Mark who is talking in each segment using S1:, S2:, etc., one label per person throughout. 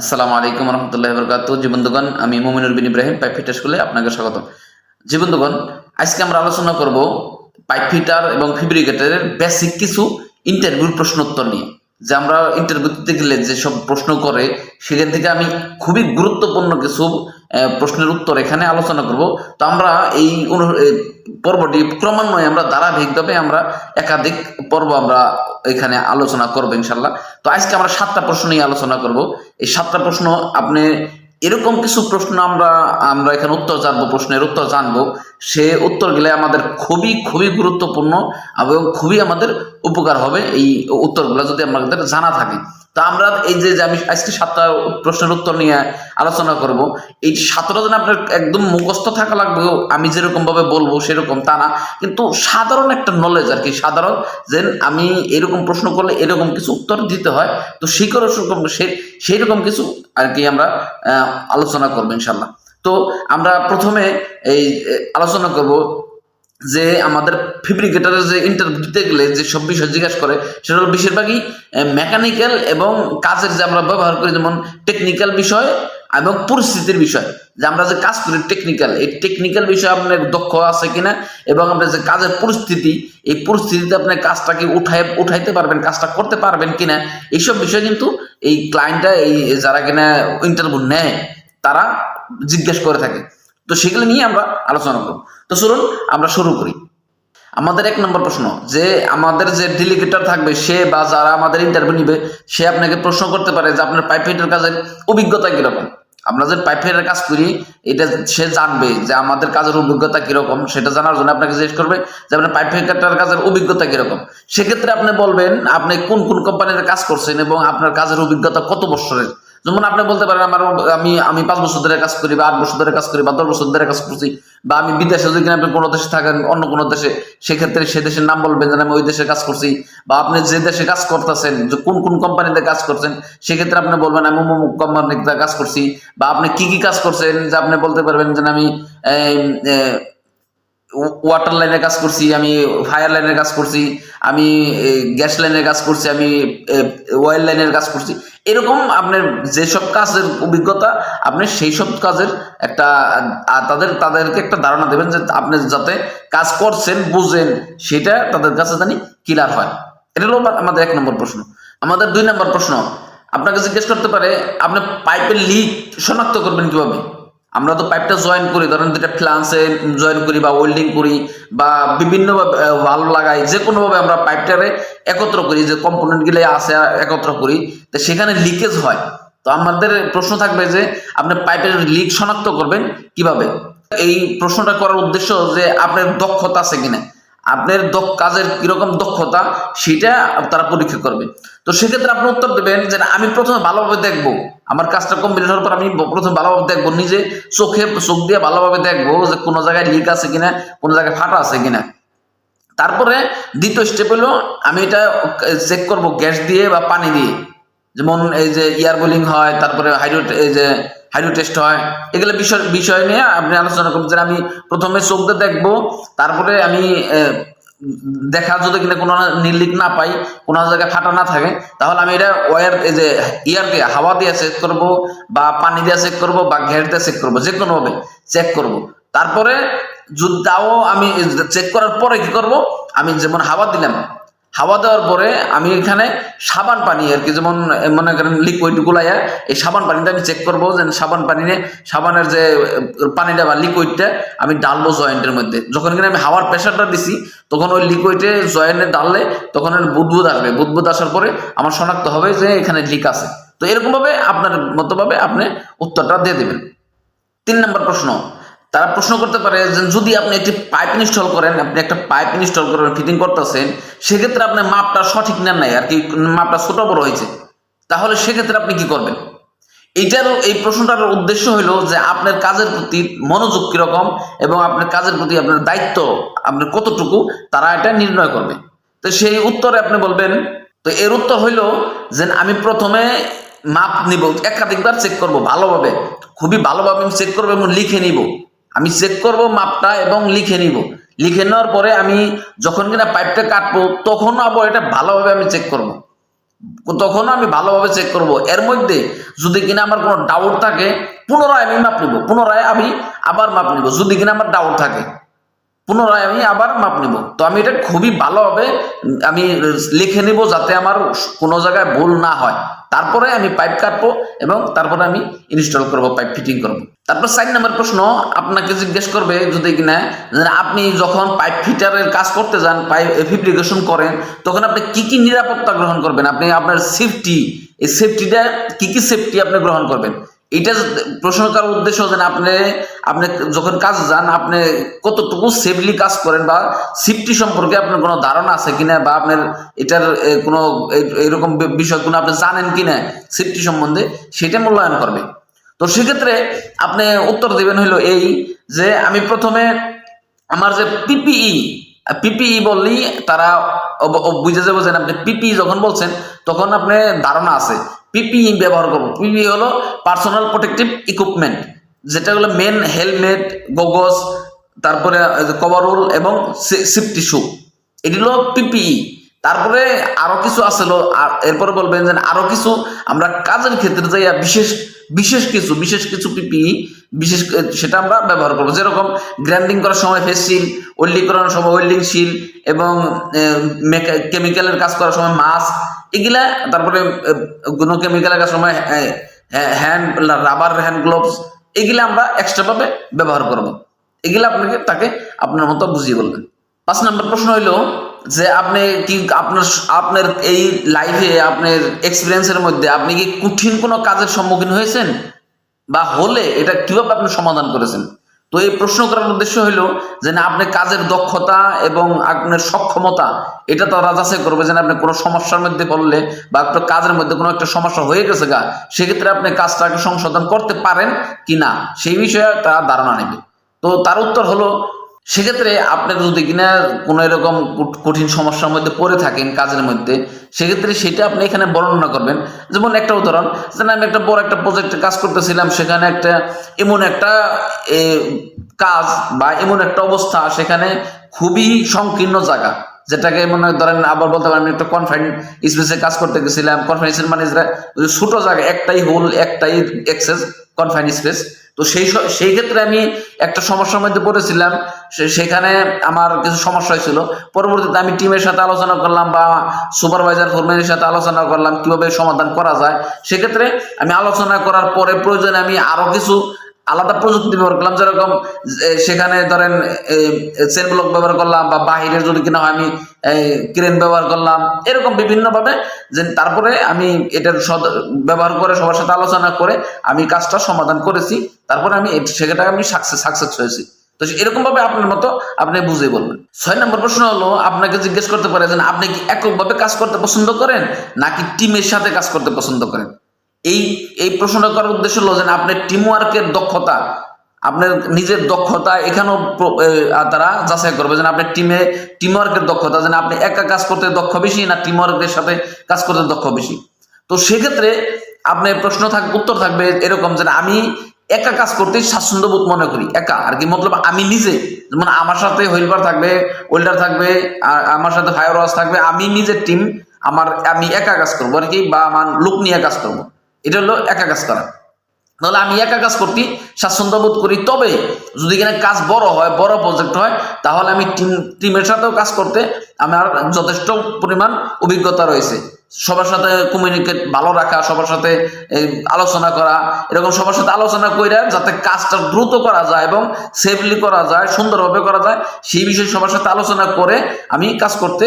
S1: আসসালামু আলাইকুম রহমতুল্লাহ বরকাত জি আমি মোমিনুর বিন ইব্রাহিম, পাইপ ফিটার স্কুলে আপনাকে স্বাগত জি বন্ধুগণ, আজকে আমরা আলোচনা করব পাইপ ফিটার এবং ফিব্রিকেটারের বেসিক কিছু ইন্টারভিউর প্রশ্ন উত্তর নিয়ে। যে আমরা ইন্টারভিউ দিতে গেলে যেসব প্রশ্ন করে, সেখান থেকে আমি খুবই গুরুত্বপূর্ণ কিছু প্রশ্নের উত্তর এখানে আলোচনা করব। তো আমরা এই পর্বটি ক্রমান্বয়ে আমরা ধারাবাহিকভাবে আমরা একাধিক পর্ব আমরা এখানে আলোচনা করব ইনশাল্লাহ। তো আজকে আমরা সাতটা প্রশ্ন নিয়ে আলোচনা করব। এই সাতটা প্রশ্ন আপনি এরকম কিছু প্রশ্ন আমরা আমরা এখানে উত্তর জানব, প্রশ্নের উত্তর জানব। সে উত্তর গেলে আমাদের খুবই খুবই গুরুত্বপূর্ণ এবং খুবই আমাদের উপকার হবে এই উত্তরগুলো যদি আমাদের জানা থাকে। তো আমরা এই যে আমি আজকে সাতটা প্রশ্নের উত্তর নিয়ে আলোচনা করব, এই সাতটা দিন আপনার একদম মুখস্থ থাকা লাগবে আমি যেরকম ভাবে বলব সেরকম তা না। কিন্তু সাধারণ একটা নলেজ আর কি, সাধারণ যে আমি এরকম প্রশ্ন করলে এরকম কিছু উত্তর দিতে হয়, তো সেই করে সেরকম সেই রকম কিছু আর কি আমরা আলোচনা করব ইনশাল্লাহ। তো আমরা প্রথমে এই, আলোচনা করব যে আমাদের ফেব্রিকেটারের যে ইন্টারভিউ দিতে গেলে যে সব বিষয় জিজ্ঞাসা করে, সেটা হলো বেশিরভাগই মেকানিক্যাল এবং কাজের যে আমরা ব্যবহার করি, যেমন টেকনিক্যাল বিষয় এবং পরিস্থিতির বিষয়। যে আমরা যে কাজ করি টেকনিক্যাল এই টেকনিক্যাল বিষয়ে আপনার দক্ষ আছে কিনা এবং আপনার যে কাজের পরিস্থিতি, এই পরিস্থিতিতে আপনি কাজটাকে উঠায়, উঠাইতে পারবেন, কাজটা করতে পারবেন কিনা, এইসব বিষয় কিন্তু এই ক্লায়েন্টটা এই যারা কিনা ইন্টারভিউ নেয়, তারা জিজ্ঞেস করে থাকে। তো সেগুলো নিয়ে আমরা আলোচনা করব। তো চলুন আমরা শুরু করি। আমাদের এক নম্বর প্রশ্ন, যে আমাদের যে ডেলিগেটর থাকবে, সে বা যারা আমাদের ইন্টারভিউ নিবে, সে আপনাকে প্রশ্ন করতে পারে যে আপনার পাইপ ফিটের কাজের অভিজ্ঞতা কীরকম? আমরা যে পাইপ ফিটের কাজ করি, এটা সে জানবে যে আমাদের কাজের অভিজ্ঞতা কীরকম, সেটা জানার জন্য আপনাকে জিজ্ঞেস করবে যে আপনার পাইপ ফিটার কাজের অভিজ্ঞতা কীরকম। সেক্ষেত্রে আপনি বলবেন, আপনি কোন কোন কোম্পানিতে কাজ করছেন এবং আপনার কাজের অভিজ্ঞতা কত বছরের? যেমন আপনি বলতে পারেন, আমার আমি আমি পাঁচ বছর ধরে কাজ করি বা আট বছর ধরে কাজ করি বা দশ বছর ধরে কাজ করছি বা আমি বিদেশে যদি আপনি কোনো দেশে থাকেন, অন্য কোনো দেশে, সেক্ষেত্রে সে দেশের নাম বলবেন যে আমি ওই দেশে কাজ করছি বা আপনি যে দেশে কাজ করতেছেন, যে কোন কোন কোম্পানিতে কাজ করছেন, সেক্ষেত্রে আপনি বলবেন, আমি অমুক কোম্পানিতে কাজ করছি বা আপনি কি কি কাজ করছেন? যে আপনি বলতে পারবেন যে আমি ওয়াটার লাইনের কাজ করছি, আমি ফায়ার লাইনের কাজ করছি, আমি গ্যাস লাইনের কাজ করছি, আমি ওয়েল লাইনের কাজ করছি। এরকম আপনার যেসব কাজের অভিজ্ঞতা, আপনি সেই সব কাজের একটা তাদের, তাদেরকে একটা ধারণা দেবেন যে আপনি যাতে কাজ করছেন, বুঝেন, সেটা তাদের কাছে জানি ক্লিয়ার হয়। এটা হলো আমাদের এক নম্বর প্রশ্ন। আমাদের দুই নম্বর প্রশ্ন, আপনাকে জিজ্ঞেস করতে পারে, আপনি পাইপের লিক শনাক্ত করবেন কীভাবে? আমরা তো পাইপটা জয়েন করি, ধরেন যেটা ফ্লান্সে জয়েন করি বা ওয়েল্ডিং করি বা বিভিন্ন ভাল্ব লাগাই যে কোনোভাবে আমরা পাইপটারে একত্র করি, যে কম্পোনেন্টগুলো আছে একত্র করি, তো সেখানে লিকেজ হয়। তো আমাদের প্রশ্ন থাকবে যে, আপনি পাইপের লিক শনাক্ত করবেন কীভাবে? এই প্রশ্নটা করার উদ্দেশ্য যে, আপনার দক্ষতা আছে কিনা? আপনার কাজের কীরকম দক্ষতা, সেটা তারা পরীক্ষা করবে। তো সেক্ষেত্রে আপনি উত্তর দেবেন যে আমি প্রথমে ভালোভাবে দেখব। আমার কাজটা কমপ্লিট হওয়ার পর আমি প্রথম ভালোভাবে দেখব নিজে, চোখে চোখ দিয়ে ভালোভাবে দেখব যে কোনো জায়গায় লিক আছে কিনা, কোনো জায়গায় ফাটা আছে কিনা। তারপরে দ্বিতীয় স্টেপ হলো আমি এটা চেক করব গ্যাস দিয়ে বা পানি দিয়ে। যেমন এই যে ইয়ার বোলিং হয়, তারপরে হাইড্রো এই যে হাইড্রো টেস্ট হয়, এগুলো বিষয় বিষয় নিয়ে আপনি আলোচনা করবেন যে আমি প্রথমে চোখ দিয়ে দেখব, তারপরে আমি দেখা যদি কিন্তু কোনো নির্লিক না পাই, কোনো জায়গায় ফাটা না থাকে, তাহলে আমি এটা ওয়ার এই যে ইয়ার দিয়ে, হাওয়া দিয়ে চেক করব বা পানি দিয়ে চেক করব বা ঘের দিয়ে চেক করব, যে কোনোভাবে চেক করব। তারপরে যদি তাও আমি চেক করার পরে কি করব? আমি যেমন হাওয়া দিলাম হাওয়া দেওয়ার পরে আমি এখানে সাবান পানি আর কি, যেমন, মনে করেন লিকুইড গুলাইয়া এই সাবান পানিটা আমি চেক করব যে সাবান পানি সাবানের যে পানিটা বা লিকুইডটা আমি ডালবো জয়েন্টের মধ্যে। যখন কিনা আমি হাওয়ার প্রেশারটা দিছি, তখন ওই লিকুইডে জয়েন্টে ডাললে তখন বুদবুদ আসবে। বুদবুদ আসার পরে আমার শনাক্ত হবে যে এখানে লিক আছে। তো এরকমভাবে আপনার মতোভাবে আপনি উত্তরটা দিয়ে দেবেন। তিন নম্বর প্রশ্ন তারা প্রশ্ন করতে পারে যে যদি আপনি একটি পাইপ ইনস্টল করেন, আপনি একটা পাইপ ইনস্টল করেন ফিটিং করতেছেন, সেক্ষেত্রে আপনার মাপটা সঠিক নেন নাই, আর কি মাপটা ছোট বড় হয়েছে। তাহলে সেক্ষেত্রে আপনি কি করবেন? এইটার, এই প্রশ্নটার উদ্দেশ্য হলো যে আপনার কাজের প্রতি মনোযোগ কীরকম এবং আপনার কাজের প্রতি আপনার দায়িত্ব আপনার কতটুকু, তারা এটা নির্ণয় করবে। তো সেই উত্তরে আপনি বলবেন, তো এর উত্তর হইল যে আমি প্রথমে মাপ নিব, একাধিকবার চেক করব ভালোভাবে, খুবই ভালোভাবে আমি চেক করব এবং লিখে নিব। আমি চেক করব মাপটা এবং লিখে নিব। লিখে নেওয়ার পরে আমি যখন কিনা পাইপটা কাটবো তখন আবার এটা ভালোভাবে আমি চেক করব। তখন আমি ভালোভাবে চেক করব। এর মধ্যে যদি কিনা আমার কোনো ডাউট থাকে, পুনরায় আমি মাপ নিব। পুনরায় আমি আবার মাপ নিব। যদি কিনা আমার ডাউট থাকে। পুনরায় আমি আবার মাপ নিব। তো আমি এটা খুবই ভালোভাবে আমি লিখে নিব যাতে আমার কোনো জায়গায় ভুল না হয়। তারপরে আমি পাইপ কাটবো এবং তারপরে আমি ইনস্টল করব পাইপ ফিটিং করব। তারপর সাইড নাম্বার প্রশ্ন, আপনাকে জিজ্ঞেস করবে যদি কিনা আপনি যখন পাইপ ফিটারের কাজ করতে যান পাইপ ফিব্রিকেশন করেন, তখন আপনি কি কি নিরাপত্তা গ্রহণ করবেন? আপনি আপনার সেফটি এই সেফটিটা কি কি সেফটি আপনি গ্রহণ করবেন? এটা প্রশ্ন করার উদ্দেশ্য যে আপনি আপনি যখন কাজ যান, আপনি কতটুকু সেফলি কাজ করেন বা সেফটি সম্পর্কে আপনার কোনো ধারণা আছে কিনা বা আপনার এটার কোনো এরকম বিষয় কোনো আপনি জানেন কিনা সেফটি সম্বন্ধে, সেটা মূল্যায়ন করবে। তো সেক্ষেত্রে আপনি উত্তর দেবেন হলো এই যে আমি প্রথমে আমার যে পিপিই পিপিই বললেই তারা অব- অব- বুঝে যাব যে আপনি পিপিই যখন বলছেন, তখন আপনি ধারণা আছে। পিপিই ব্যবহার করব। পিপিই হলো পার্সোনাল প্রোটেক্টিভ ইকুইপমেন্ট যেটা হলো মেন হেলমেট গোগস তারপরে কভারউল এবং সেফটি শু এটি হলো পিপিই তারপরে আরও কিছু আর এরপরে বলবেন যে আরও কিছু, আমরা কাজের ক্ষেত্রে যাইয়া বিশেষ বিশেষ কিছু বিশেষ কিছু পিপিই বিশেষ সেটা আমরা ব্যবহার করব। যেরকম গ্রাইন্ডিং করার সময় ফেস শিল ওয়েল্ডিং করার সময় ওয়েল্ডিং শিল এবং কেমিক্যালের কাজ করার সময় মাস্ক এগুলা, তারপরে কোনো কেমিক্যালের কাজ সময় হ্যান্ড রাবার হ্যান্ড গ্লোভস এগুলা আমরা এক্সট্রা ভাবে ব্যবহার করব। এগুলা আপনাকে তাকে আপনার মতো বুঝিয়ে বলবেন। পাঁচ নম্বর প্রশ্ন হইল যে আপনি কি, আপনার আপনার এই লাইফে আপনার এক্সপিরিয়েন্সের মধ্যে আপনি কি কঠিন কোনো কাজের সম্মুখীন হয়েছেন? বা হলে এটা কীভাবে আপনি সমাধান করেছেন? তো এই প্রশ্ন করার উদ্দেশ্য হইল যে না, আপনি কাজের দক্ষতা এবং আপনার সক্ষমতা, এটা তারা যাচাই করবে যে আপনি কোনো সমস্যার মধ্যে পড়লে বা আপনার কাজের মধ্যে কোনো একটা সমস্যা হয়ে গেছে গা, সেক্ষেত্রে আপনি কাজটাকে সংশোধন করতে পারেন কি না, সেই বিষয়ে তারা ধারণা নেবে। তো তার উত্তর হলো সেক্ষেত্রে আপনি যদি কিনা কোনো এরকম কঠিন সমস্যার মধ্যে পড়ে থাকেন কাজের মধ্যে, সেক্ষেত্রে সেটা আপনি এখানে বর্ণনা করবেন। যেমন একটা উদাহরণ যে আমি একটা বড় একটা প্রজেক্টে কাজ করতেছিলাম, সেখানে একটা এমন একটা কাজ বা এমন একটা অবস্থা, সেখানে খুবই সংকীর্ণ জায়গা, যেটাকে মনে ধরেন আবার বলতে পারেন একটা কনফাইন স্পেসে কাজ করতে গেছিলাম কনফাইন্সের মানে ছোট জায়গা, একটাই হোল একটাই এক্সেস কনফাইন স্পেস তো সেই সেই ক্ষেত্রে আমি একটা সমস্যার মধ্যে পড়েছিলাম। সেখানে আমার কিছু সমস্যা হয়েছিল। পরবর্তীতে আমি টিমের সাথে আলোচনা করলাম বা সুপারভাইজার ফোরম্যানের সাথে আলোচনা করলাম, কীভাবে সমাধান করা যায়। সেক্ষেত্রে আমি আলোচনা করার পরে প্রয়োজনে আমি আরও কিছু আলাদা প্রযুক্তি ব্যবহার করলাম, যেরকম সেখানে ধরেন চেন ব্লক ব্যবহার করলাম বা বাহিরের যদি কিনা হয় আমি ক্রেন ব্যবহার করলাম, এরকম বিভিন্ন ভাবে যে তারপরে আমি এটার সদ- ব্যবহার করে, সবার সাথে আলোচনা করে আমি কাজটা সমাধান করেছি, তারপরে আমি সেটা আমি সাকসেস সাকসেস হয়েছি। তো এরকম ভাবে আপনার মতো আপনি বুঝে বলবেন। ছয় নম্বর প্রশ্ন হলো, আপনাকে জিজ্ঞেস করতে পারে যে আপনি কি এককভাবে কাজ করতে পছন্দ করেন, নাকি টিমের সাথে কাজ করতে পছন্দ করেন? এই এই প্রশ্নটা করার উদ্দেশ্য হলো যে আপনার টিম ওয়ার্কের দক্ষতা, আপনার নিজের দক্ষতা এখানেও তারা যাচাই করবে যেন আপনার টিমে টিম ওয়ার্কের দক্ষতা যেন আপনি একা কাজ করতে দক্ষ বেশি না টিম ওয়ার্কের সাথে কাজ করতে দক্ষ বেশি। তো সেক্ষেত্রে আপনার প্রশ্ন থাক, উত্তর থাকবে এরকম যে আমি একা কাজ করতে স্বাচ্ছন্দ্য বোধ মনে করি, একা। আর কি মতলব আমি নিজে, যেমন আমার সাথে হোইলবার থাকবে, ওয়েল্ডার থাকবে আর আমার সাথে ফায়ার ওয়াশ থাকবে, আমি নিজের টিম আমার, আমি একা কাজ করব আর কি, বা আমার লোক নিয়ে কাজ করব। এটা হলো একা কাজ করা। তাহলে আমি একা কাজ করতে স্বাচ্ছন্দ্য বোধ করি। তবে যদি কিনা কাজ বড় হয়, বড় প্রজেক্ট হয়, তাহলে আমি টিম টিমের সাথেও কাজ করতে আমার যথেষ্ট পরিমাণ অভিজ্ঞতা রয়েছে। সবার সাথে কমিউনিকেট ভালো রাখা, সবার সাথে আলোচনা করা, এরকম সবার সাথে আলোচনা কইরা যাতে কাজটা দ্রুত করা যায় এবং সেফলি করা যায়, সুন্দরভাবে করা যায়, সেই বিষয়ে সবার সাথে আলোচনা করে আমি কাজ করতে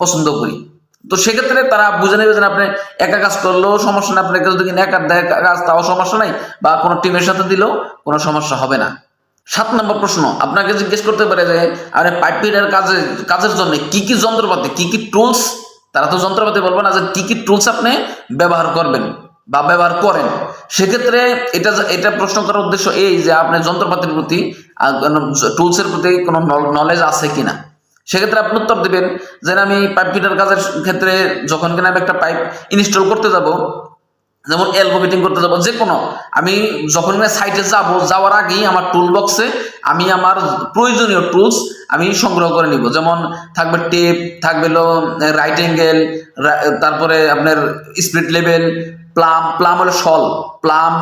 S1: পছন্দ করি। তো সেক্ষেত্রে তারা বুঝে নেবে যে আপনি একা কাজ করলেও সমস্যা নেই আপনাকে যদি একা কাজ, তাও সমস্যা নাই বা কোনো টিমের সাথে দিলেও কোনো সমস্যা হবে না। সাত নম্বর প্রশ্ন, আপনাকে জিজ্ঞেস করতে পারে যে, আরে পাইপ ফিটার কাজে, কাজের জন্য কি কি যন্ত্রপাতি, কি কি টুলস তারা তো যন্ত্রপাতি বলব না যে কি কি টুলস আপনি ব্যবহার করবেন বা ব্যবহার করেন। সেক্ষেত্রে এটা এটা প্রশ্ন করার উদ্দেশ্য এই যে আপনার যন্ত্রপাতির প্রতি টুলসের প্রতি কোনো নলেজ আছে কিনা? সেক্ষেত্রে আপনি উত্তর দেবেন যে আমি পাইপ ফিটার কাজের ক্ষেত্রে যখন কিনা আমি একটা পাইপ ইনস্টল করতে যাব, যেমন এলবো ফিটিং করতে যাব যে কোনো আমি যখন সাইটে যাব, যাওয়ার আগেই আমার টুল বক্সে আমি আমার প্রয়োজনীয় টুলস আমি সংগ্রহ করে নিব। যেমন থাকবে টেপ থাকবে রাইট অ্যাঙ্গেল তারপরে আপনার স্পিড লেভেল প্লাম প্লাম হলো সল প্লাম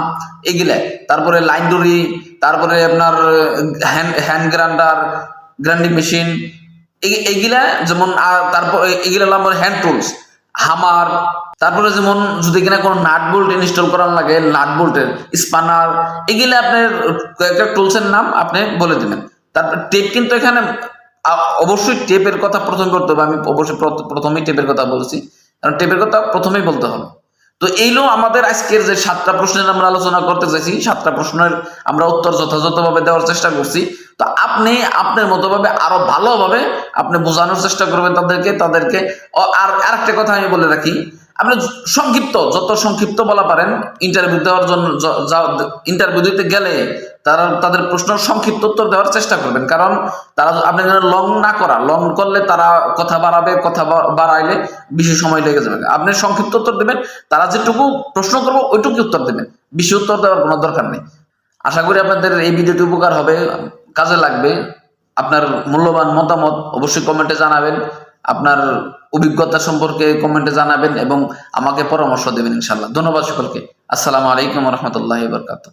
S1: এগুলা। তারপরে লাইন ডুরি তারপরে আপনার hand hand grinder grinding machine এইগুলা যেমন তারপর এগুলা আমার হ্যান্ড টুলস হামার তারপরে যেমন যদি কিনা কোনো নাট বোল্ট ইনস্টল করার লাগে নাট বোল্টের স্পানার এগুলো আপনার কয়েকটা টুলসের নাম আপনি বলে দিবেন। তারপর টেপ কিন্তু এখানে অবশ্যই টেপের কথা প্রথম করতে হবে, আমি অবশ্যই প্রথমেই টেপের কথা বলছি। কারণ টেপের কথা প্রথমেই বলতে হবে। তো এইলো আমাদের আজকের যে সাতটা প্রশ্নের আমরা আলোচনা করতে চাইছি, সাতটা প্রশ্নের আমরা উত্তর যথাযথভাবে দেওয়ার চেষ্টা করছি। তো আপনি আপনার মতোভাবে আরও ভালোভাবে আপনি বোঝানোর চেষ্টা করবেন তাদেরকে তাদেরকে। আর আরেকটা কথা আমি বলে রাখি আপনি সংক্ষিপ্ত, যত সংক্ষিপ্ত বলা পারেন ইন্টারভিউ দেওয়ার জন্য ইন্টারভিউ দিতে গেলে তারা, তাদের প্রশ্ন সংক্ষিপ্ত উত্তর দেওয়ার চেষ্টা করবেন। কারণ তারা আপনি যেন লং না করা লং করলে তারা কথা বাড়াবে, কথা বাড়াইলে বেশি সময় লেগে যাবে। আপনি সংক্ষিপ্ত উত্তর দেবেন, তারা যেটুকু প্রশ্ন করব ওইটুকু উত্তর দেবেন। বেশি উত্তর দেওয়ার কোনো দরকার নেই। আশা করি আপনাদের এই ভিডিওটি উপকার হবে, কাজে লাগবে। আপনার মূল্যবান মতামত অবশ্যই কমেন্টে জানাবেন। আপনার অভিজ্ঞতা সম্পর্কে কমেন্টে জানাবেন এবং আমাকে পরামর্শ দেবেন ইনশাল্লাহ ধন্যবাদ সকলকে। আসসালামু আলাইকুম রহমতুল্লাহ বরকাত